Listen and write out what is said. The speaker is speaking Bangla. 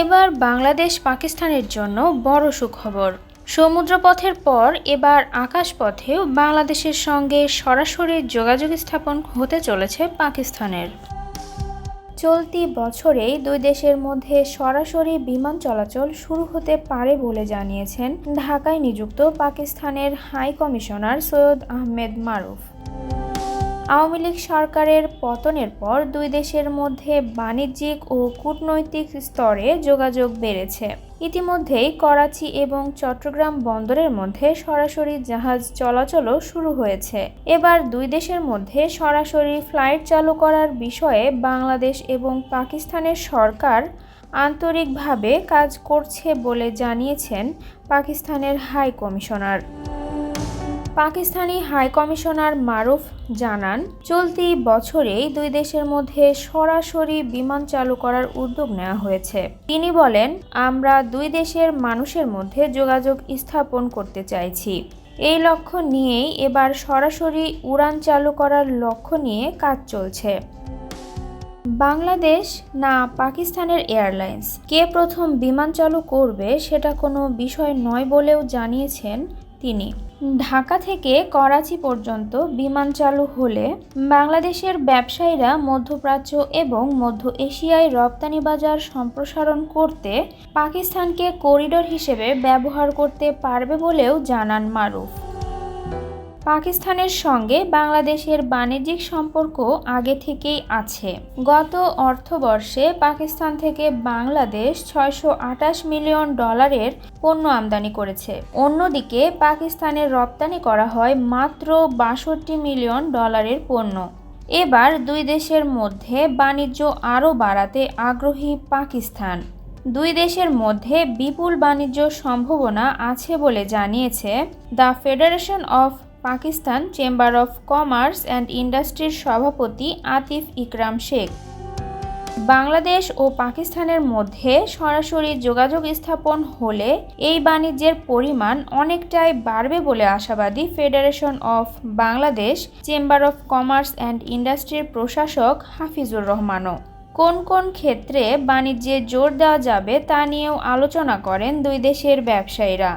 এবার বাংলাদেশ পাকিস্তানের জন্য বড় সুখবর। সমুদ্রপথের পর এবার আকাশপথেও বাংলাদেশের সঙ্গে সরাসরি যোগাযোগ স্থাপন হতে চলেছে পাকিস্তানের। চলতি বছরেই দুই দেশের মধ্যে সরাসরি বিমান চলাচল শুরু হতে পারে বলে জানিয়েছেন ঢাকায় নিযুক্ত পাকিস্তানের হাই কমিশনার সৈয়দ আহমেদ মারুফ। আওয়ামী লীগ সরকারের পতনের পর দুই দেশের মধ্যে বাণিজ্যিক ও কূটনৈতিক স্তরে যোগাযোগ বেড়েছে। ইতিমধ্যেই করাচি এবং চট্টগ্রাম বন্দরের মধ্যে সরাসরি জাহাজ চলাচলও শুরু হয়েছে। এবার দুই দেশের মধ্যে সরাসরি ফ্লাইট চালু করার বিষয়ে বাংলাদেশ এবং পাকিস্তানের সরকার আন্তরিকভাবে কাজ করছে বলে জানিয়েছেন পাকিস্তানের high commissioner. Pakistani high commissioner Maruf জানান, চলতি বছরেই দুই দেশের মধ্যে সরাসরি বিমান চালু করার উদ্যোগ নেওয়া হয়েছে। তিনি বলেন, আমরা দুই দেশের মানুষের মধ্যে যোগাযোগ স্থাপন করতে চাইছি। এই লক্ষ্য নিয়েই এবার সরাসরি উড়ান চালু করার লক্ষ্য নিয়ে কাজ চলছে। বাংলাদেশ না পাকিস্তানের এয়ারলাইন্স? কে প্রথম বিমান চালু করবে সেটা কোনো বিষয় নয় বলেও জানিয়েছেন তিনি। ঢাকা থেকে করাচি পর্যন্ত বিমান চালু হলে বাংলাদেশের ব্যবসায়ীরা মধ্যপ্রাচ্য এবং মধ্য এশিয়ায় রপ্তানি বাজার সম্প্রসারণ করতে পাকিস্তানকে করিডোর হিসেবে ব্যবহার করতে পারবে বলেও জানান মারুফ। পাকিস্তানের সঙ্গে বাংলাদেশের বাণিজ্যিক সম্পর্ক আগে থেকেই আছে। গত অর্থবর্ষে পাকিস্তান থেকে বাংলাদেশ ছয়শো আটাশ মিলিয়ন ডলারের পণ্য আমদানি করেছে। অন্যদিকে পাকিস্তানের রপ্তানি করা হয় মাত্র বাষট্টি মিলিয়ন ডলারের পণ্য। এবার দুই দেশের মধ্যে বাণিজ্য আরও বাড়াতে আগ্রহী পাকিস্তান। দুই দেশের মধ্যে বিপুল বাণিজ্য সম্ভাবনা আছে বলে জানিয়েছে the federation of Pakistan chamber of commerce and ইন্ডাস্ট্রির সভাপতি আতিফ ইকরাম শেখ। বাংলাদেশ ও পাকিস্তানের মধ্যে সরাসরি যোগাযোগ স্থাপন হলে এই বাণিজ্যের পরিমাণ অনেকটাই বাড়বে বলে আশাবাদী federation of Bangladesh, chamber of commerce and ইন্ডাস্ট্রির প্রশাসক হাফিজুর রহমানও। কোন কোন ক্ষেত্রে বাণিজ্যে জোর দেওয়া যাবে তা নিয়েও আলোচনা করেন দুই দেশের ব্যবসায়ীরা।